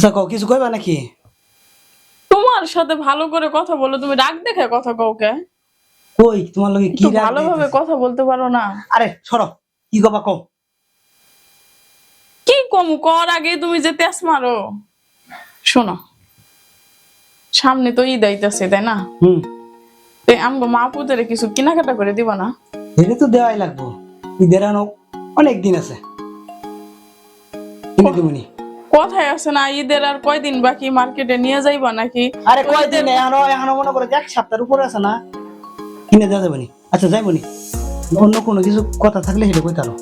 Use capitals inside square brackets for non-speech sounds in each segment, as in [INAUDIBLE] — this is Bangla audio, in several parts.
আচ্ছা কও কিছু কইবা নাকি? তোমার সাথে ভালো করে কথা বলো তুমি রাগ দেখে কথা কাউকে? কই তোমার লগে কি রাগ ভালোভাবে? কথা বলতে পারো না। আরে সরো কি কবা কও? কি কম কর আগে তুমি যে তেজ মারো। শোনো সামনে তো ঈদ আইতাছে তাই না? হুম। তো আমগো মা পুতেরে কিছু কেনাকাটা করে দিবা না? এটা তো দেওয়াই লাগবো। ঈদের অনেক দিন আছে। কিনে দিবনি কথায় আছে না ঈদের আর কয়দিন বাকি? মার্কেটে নিয়ে যাইবা নাকি? আরে কয়দিন এখনও এখনও মনে করে এক সপ্তাহের উপরে আছে না। কিনে দেওয়া যাবে আচ্ছা যাইবনি অন্য কোনো কিছু কথা থাকলে সেটা কইতে পারো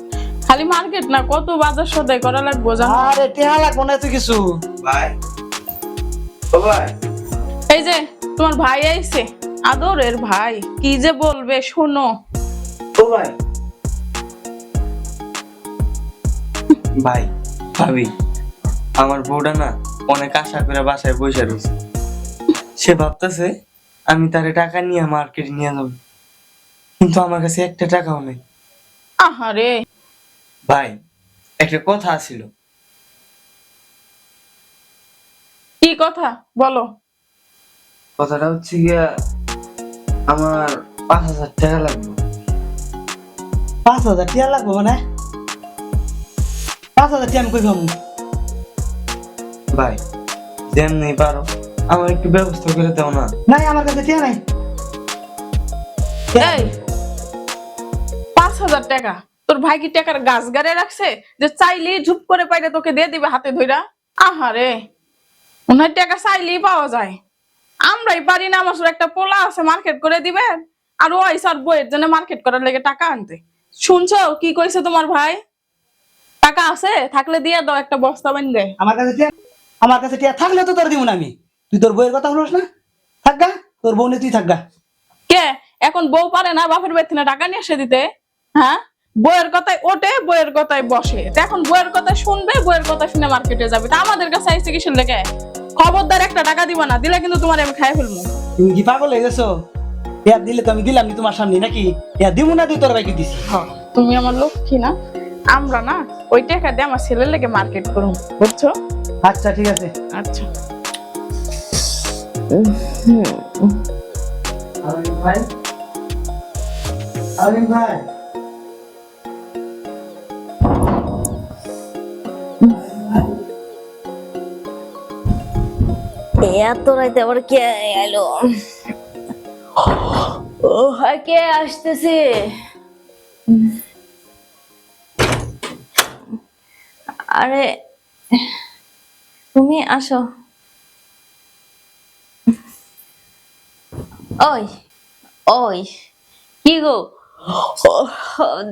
খালি মার্কেট না কত বাজার সদাই করা লাগবো জানো? আরে টেহা লাগবো না এত কিছু। ভাই। ও ভাই। এই যে তোমার ভাই আইছে। আদরের ভাই কি যে বলবে শোনো। ও ভাই। ভাই ভাবি। আমার বউটা না অনেক আশা করে বাসায় বসে রয়েছে। সে ভাবতেছে আমি তারে টাকা নিয়ে মার্কেটে নিয়ে যাব। কিন্তু আমার কাছে একটা টাকাও নেই। আহারে। ভাই একটা কথা ছিল। কি কথা? বলো। কথাটা হচ্ছে গিয়া আমার পাঁচ হাজার টাকা লাগবে। পাঁচ হাজার টাকা লাগবে মানে? পাঁচ হাজার টিয়া আমি কই পাবো? ভাই। যেমনি পারো আমার একটু ব্যবস্থা করে দাও না। নাই আমার কাছে টিয়া নাই। এই পাঁচ হাজার টাকা। তোর ভাই কি টাকার গাছ গাড়ে রাখছে? যে চাইলি ঝুপ করে পাইলে তোকে দিয়ে দিবে হাতে ধইরা। আহারে ওনার টাকা চাইলেই পাওয়া যায়। আমরাই পারি না আমার একটা পোলা আছে মার্কেট করে দিবে। আর ওই স্যার বইয়ের জন্য মার্কেট করার লেগে টাকা আনতে। শুনছো কি কইছে তোমার ভাই? টাকা আছে থাকলে দিয়ে দাও একটা বস্তা বান দে আমার কাছে আমার কাছে টিয়া থাকলে তো তোর দিব না আমি। তুই তোর বইয়ের কথা বলিস না? থাকগা? তোর বউ নিয়ে তুই থাকগা। কে? এখন বউ পারে না বাপের বাড়ি থেকে টাকা নিয়ে এসে দিতে? হ্যাঁ? বইয়ের কথায় ওঠে বইয়ের কথায় বসে। এখন বইয়ের কথা শুনবে বইয়ের কথা শুনে মার্কেটে যাবে। তা আমাদের কাছে আইসে কিসের লেগে? খবরদার একটা টাকা দিবা না দিলে কিন্তু তোমার আমি খাই ফেলব। তুমি কি পাগল হয়ে গেছো? টিয়া দিলে তো আমি দিলাম নি তোমার সামনে নাকি? টিয়া দিব না তুই তোর ভাইকে দিছি। তুমি আমার লক্ষ্মী না? আমরা না ওই টাকা দিয়ে আমার ছেলের লেগে মার্কেট করুন বুঝছ? আচ্ছা ঠিক আছে। আচ্ছা। আমিন ভাই? আমিন ভাই? এত রাইতে আবার কে এলো? ও হয় কে আসতেছে? আরে তুমি আসো। ওই ওই কি গো?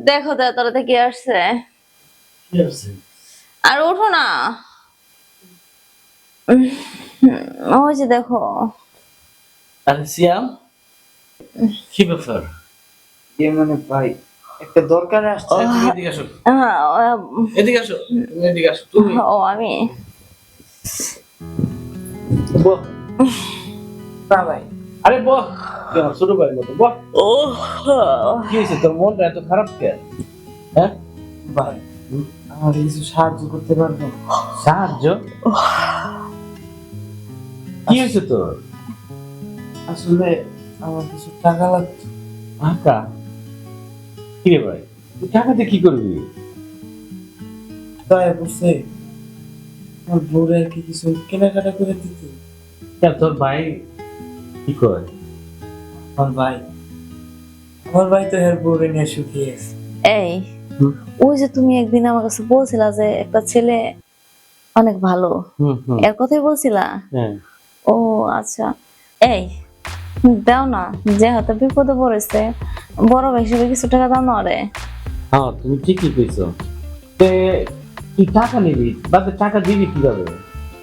দেখো তো তোরা কে আসছে? আর ওঠো না। ওই যে দেখো। আরে সিয়াম কি ব্যাপার? ইয়ে মানে ভাই একটা দরকার আসছে। এদিকে আসো। হ্যাঁ, এদিকে আসো এদিকে আসো তুমি। ও আমি। বহ। না ভাই আরে বহ। কেন ছোট ভাই মতো। বহ। ও কি হয়েছে? তোর মনটা এত খারাপ কেন? হ্যাঁ? ভাই আমার কিছু সাহায্য করতে সাহায্য? কি হয়েছে তোর? আসলে আমার কিছু টাকা লাগতো টাকা? কি রে ভাই? তুই টাকাতে কি করবি? দয়া করছে আমার বউরে আর কি কিছু কেনাকাটা করে দিতে? তোর ভাই কি করে আমার ভাই। আমার ভাই তো নিয়ে শুকিয়ে এই। ওই যে তুমি একদিন আমার কাছে বলছিলা যে একটা ছেলে অনেক ভালো। এর কথাই বলছিলা? হ্যাঁ। ও আচ্ছা। এই দাও না যে হাতে বিপদে পড়েছে বড় ভাই হিসেবে কিছু টাকা দাও না রে। হ্যাঁ তুমি ঠিকই কইছো। তে তুই টাকা নিবি বাদে টাকা দিবি কীভাবে?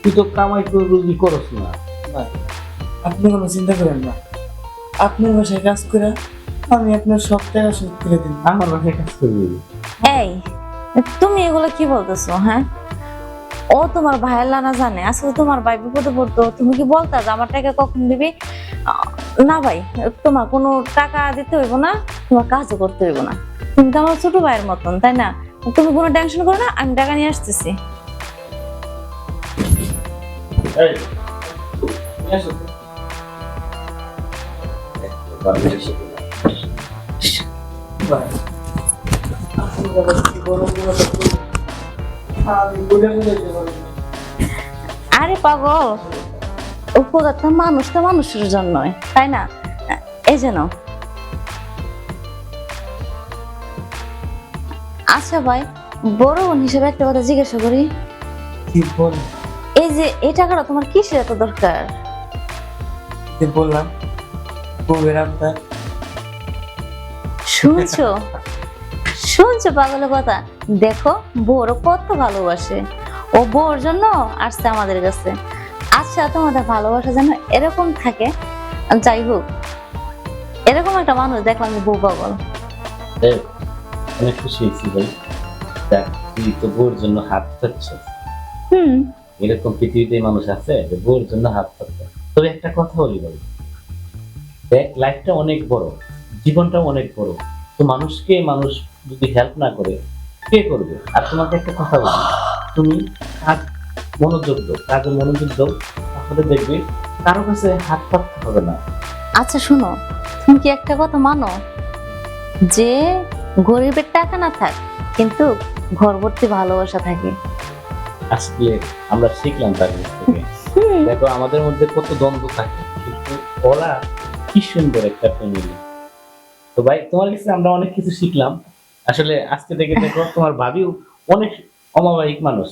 তুই তো কামাই করে রুজি করস না। ভাই। আপনি কোনো চিন্তা করেন না। আপনার বাসায় কাজ করে আমি আপনার সব টাকা শোধ করে দিন আমার বাসায় কাজ করবি এই তুমি এগুলো কি বলতেছো হ্যাঁ? ও তোমার ভাইয়ের লানা জানে আসলে তোমার ভাই বিপদে পড়তো তুমি কি বলতা যে আমার টাকা কখন দিবি? না ভাই তোমার কোনো টাকা দিতে হইব না তোমার কাজও করতে হইব না। তুমি তো আমার ছোট ভাইয়ের মতন তাই না? তুমি কোনো টেনশন করো না আমি টাকা নিয়ে আসতেছি। আরে পাগল। উপকার তো মানুষ তো মানুষের জন্যই তাই না? এই যেন। আচ্ছা ভাই বড় বোন হিসেবে একটা কথা জিজ্ঞাসা করি। এই যে এই টাকাটা তোমার কিসের এত দরকার? কি বললাম বউয়ের আবদার শুনছো? শুনছো পাগলের কথা? দেখো বউর কত ভালোবাসে। ও বউর জন্য আসছে আমাদের কাছে। আচ্ছা তোমাদের ভালোবাসা যেন এরকম থাকে। যাই হোক এরকম একটা মানুষ দেখলাম যে বউ পাগল। অনেক খুশি হয়েছি ভাই। দেখ তুই তো বউর জন্য হাত পাচ্ছ হুম। এরকম পৃথিবীতে মানুষ আছে যে বউর জন্য হাত পাচ্ছে তবে একটা কথা বলি ভাই। দেখ লাইফটা অনেক বড় জীবনটা অনেক বড়। তো মানুষকে মানুষ যদি হেল্প না করে কে করবে? আর তোমাকে একটা কথা বলি তুমি কাজ মনোযোগ দাও কাজে মনোযোগ দাও তাহলে দেখবে কারও কাছে হাত পাততে হবে না। আচ্ছা শুনো তুমি কি একটা কথা মানো? যে গরিবের টাকা না থাক কিন্তু ঘর ভর্তি ভালোবাসা থাকে। আজকে আমরা শিখলাম তার কাছ থেকে। দেখো আমাদের মধ্যে কত দ্বন্দ্ব থাকে কিন্তু ওরা কি সুন্দর একটা ফ্যামিলি তো ভাই তোমার কাছে আমরা অনেক কিছু শিখলাম। আসলে আজকে থেকে দেখো [LAUGHS] তোমার ভাবিও অনেক অমাবাহিক মানুষ।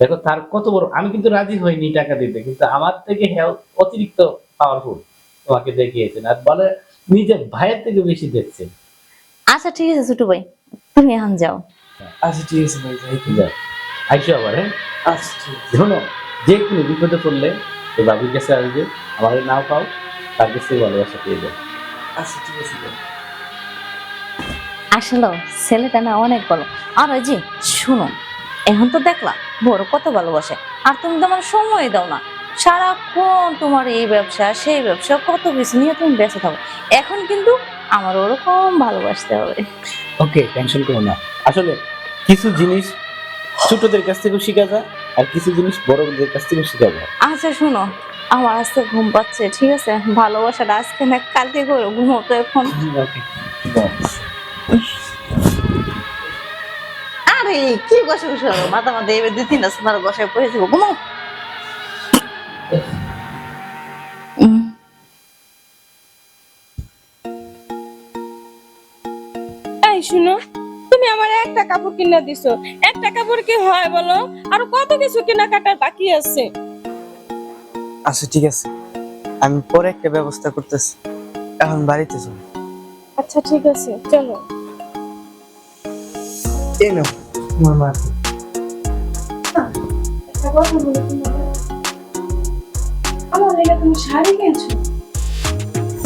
দেখো তার কত বড় আমি কিন্তু রাজি হইনি টাকা দিতে কিন্তু আমার থেকে হেল্প অতিরিক্ত পাওয়ারফুল তোমাকে দেখিয়েছেন। আর বলে নিজের ভাইয়ের থেকে বেশি দেখছে। আচ্ছা ঠিক আছে ছোট ভাই তুমি এখন যাও। আচ্ছা ঠিক আছে ভাই যাই। তো। যাও আইসো আবার হ্যাঁ? আচ্ছা ঠিক আছে। শোনো যে কোনো বিপদে পড়লে এই ভাবির কাছে আসবে। আমাদের নাও পাও তার কাছে ভালোবাসা পেয়ে যাবে আচ্ছা ঠিক আছে। আসলে ছেলেটা না অনেক ভালো। আর ওই যে শুনো এখন তো দেখলা বড় কত ভালোবাসে। আর তুমি তো আমার সময় দাও না। সারাক্ষণ তোমার এই ব্যবসা সেই ব্যবসা কত কিছু নিয়ে তুমি বেঁচে থাকো। এখন কিন্তু আমার ওরকম ভালোবাসতে হবে। ওকে টেনশন করো না। আসলে কিছু জিনিস ছোটদের কাছ থেকেও শেখা যায় আর কিছু জিনিস বড়দের কাছ থেকেও শেখা যায় আচ্ছা শোনো আমার আজকে ঘুম পাচ্ছে ঠিক আছে? ভালোবাসাটা আজকে না কালকে করে ঘুমোতো এখন। আরে কি বসে বসে মাথা মাথা এবার দুই তিনটা বসায় পড়ে যাব এই শুনো কাপড় কিনে দিছো। একটা কাপড় কি হয় বলো? আর কত কিছু কেনাকাটার বাকি আছে? আচ্ছা ঠিক আছে। আমি পরে একটা ব্যবস্থা করতেছি। এখন বাড়িতে চল আচ্ছা ঠিক আছে। চলো। এই নাও তোমার মা একটা কথা আমার লেগে তুমি শাড়ি কিনছো?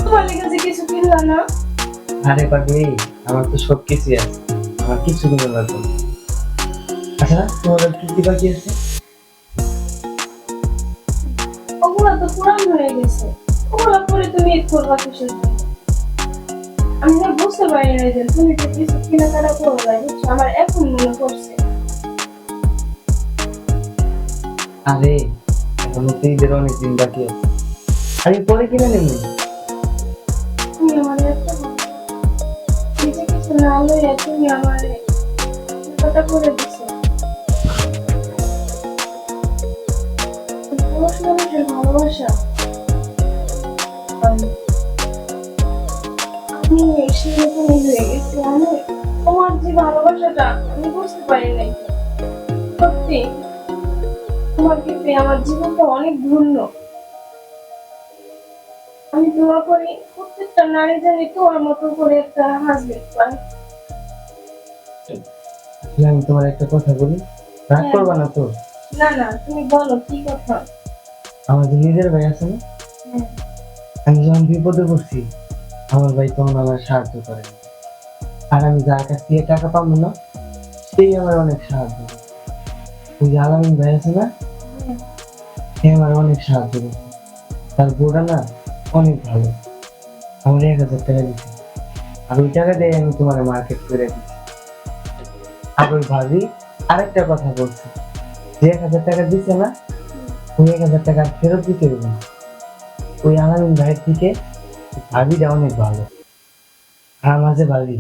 তোমার লেগে যে কিছু কিনলা না। আরে পাগলি আমার তো সব কিছুই আছে। আমার লাগবে আচ্ছা তোমাদের কি কি বাকি আছে? ওগুলো তো পুরান হয়ে গেছে। ওগুলো পরে তুমি ঈদ করবা কিসের আমি না বুঝতে পারি না যে তুমি তো কিছু কেনাকাটা বুঝছ? আমার এখন মনে পড়ছে। আরে এখন তো ঈদের অনেক দিন বাকি আছে। আমি পরে কিনে নেব? কিছু না লইয়া তুমি আমার কথা করে দিছো। পুরুষ মানুষের ভালোবাসা? আমি সেরকমই হয়ে গেছি। আমি তোমার যে ভালোবাসাটা বুঝতে পারি নাই। সত্যি, তোমার আমার জীবনটা অনেক ধন্য। আমি দোয়া করি প্রত্যেকটা নারী জানি তোমার মতো করে একটা হাজবেন্ড পায়। আমি তোমার একটা কথা বলি। রাগ হ্যাঁ। করবা না তো? না না তুমি বলো কি কথা? আমাদের নিজের ভাই আছে না হ্যাঁ। আমি যখন বিপদে পড়ছি আমার ভাই তখন আমার সাহায্য করে। আর আমি যার কাছ থেকে টাকা পাবো না সেই আমার অনেক সাহায্য করে। ওই আলামিন ভাই আছে না হ্যাঁ। সে আমার অনেক সাহায্য করে। তার বউটা না অনেক ভালো। আমার এক হাজার টাকা দিচ্ছে আর ওই টাকা দিয়ে আমি তোমার মার্কেট করে দিচ্ছি আর ওই ভাবি, আরেকটা কথা বলছি। যে এক হাজার টাকা দিচ্ছে না, ওই এক হাজার টাকা ফেরত দিতে হবে না। ওই আলামিন ভাইয়ের থেকে ভাবিটা অনেক ভালো। আর আমার যে ভাবি